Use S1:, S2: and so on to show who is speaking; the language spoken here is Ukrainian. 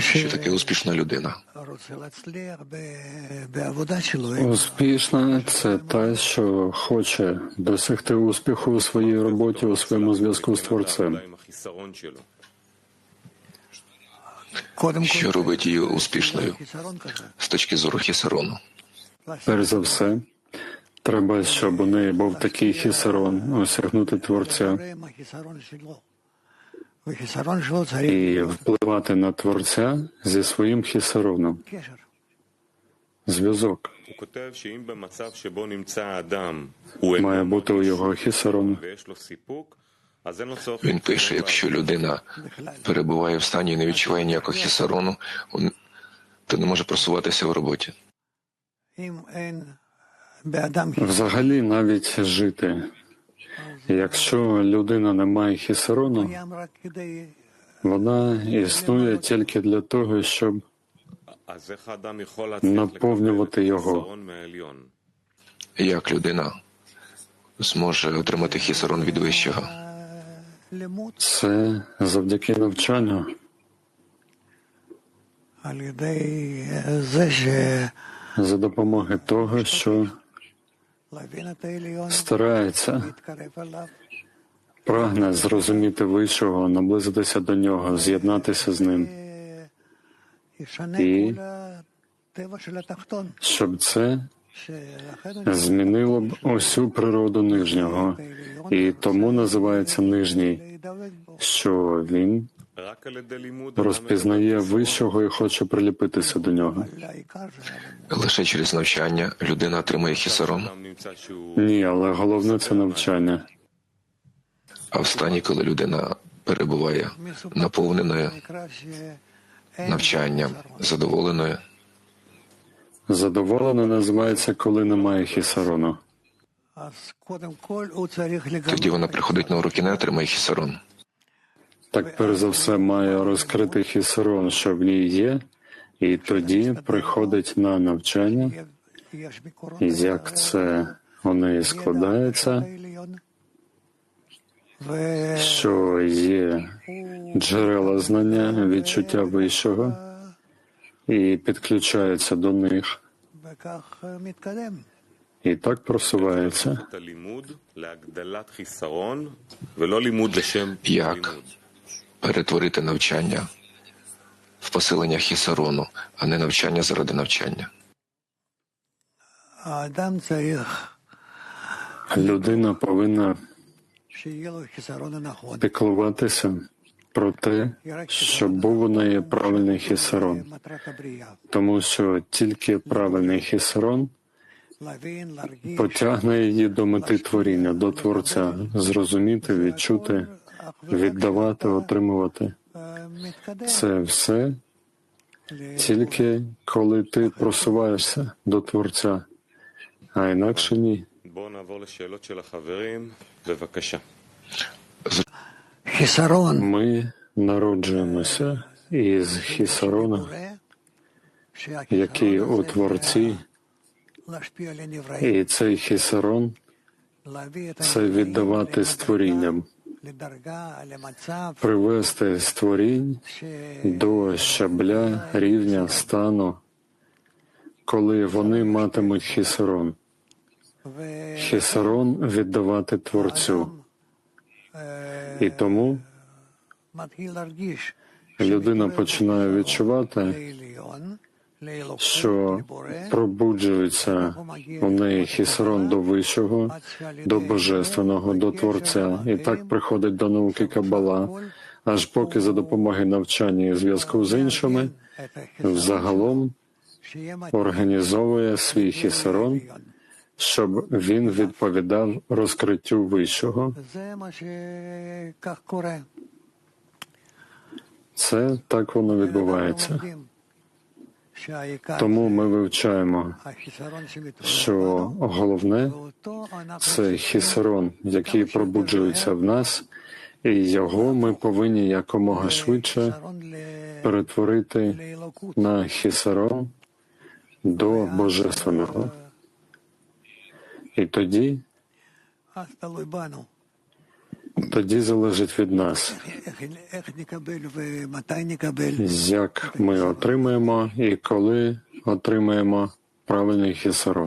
S1: що таке успішна людина?
S2: Успішна це та, що хоче досягти успіху у своїй роботі, у своєму зв'язку з творцем.
S1: Що робить її успішною з точки зору хісерону?
S2: Перш за все, треба, щоб у неї був такий хісерон, осягнути творця і впливати на Творця зі своїм хісароном. Зв'язок має бути у його
S3: хісарон.
S1: Він пише: якщо людина перебуває в стані і не відчуває ніякого хісарону, то не може просуватися в роботі.
S2: Взагалі навіть жити. Якщо людина не має
S4: хісерону,
S2: вона існує тільки для того, щоб наповнювати його.
S1: Як людина зможе отримати хісерон від вищого?
S2: Це завдяки навчанню.
S4: Е,
S2: За допомоги того, що старається, прагне зрозуміти вищого, наблизитися до нього, з'єднатися з ним. І щоб це змінило б усю природу нижнього, і тому називається нижній, що він розпізнає вищого і хоче приліпитися до нього.
S1: Лише через навчання людина отримує хісарон?
S2: Ні, але головне це навчання.
S1: А в стані, коли людина перебуває наповненою навчанням, задоволеною.
S2: Задоволено називається, коли немає хісарону.
S1: Тоді вона приходить на уроки, не отримає хісарон.
S2: Так перш за все має розкрити хісерон, що в ній є, і тоді приходить на навчання, і як це у неї складається, що є джерела знання, відчуття вищого, і підключається до них. І так просувається.
S1: Як перетворити навчання в посилення хісарону, а не навчання заради навчання.
S2: Людина повинна піклуватися про те, що був у неї правильний
S4: хісерон,
S2: тому що тільки правильний
S4: хісерон
S2: потягне її до мети творіння, до творця, зрозуміти, відчути віддавати, отримувати. Це все тільки коли ти просуваєшся до Творця, а інакше ні. Ми народжуємося із хісарона, який у творці, і цей хісарон це віддавати створінням привести створінь до щабля рівня стану, коли вони матимуть
S4: хісерон.
S2: Хісерон віддавати творцю. І тому людина починає відчувати, що пробуджується у неї хісрон до вищого, до божественного, до творця, і так приходить до науки Кабала, аж поки за допомоги навчання і зв'язку з іншими взагалом організовує свій
S4: хісерон,
S2: щоб він відповідав розкриттю вищого. Це так воно відбувається. Тому ми вивчаємо, що головне це хісерон, який пробуджується в нас, і його ми повинні якомога швидше перетворити на Хісерон до божественного. І тоді тоді залежить від нас, як ми отримаємо і коли отримаємо правильний хісарон.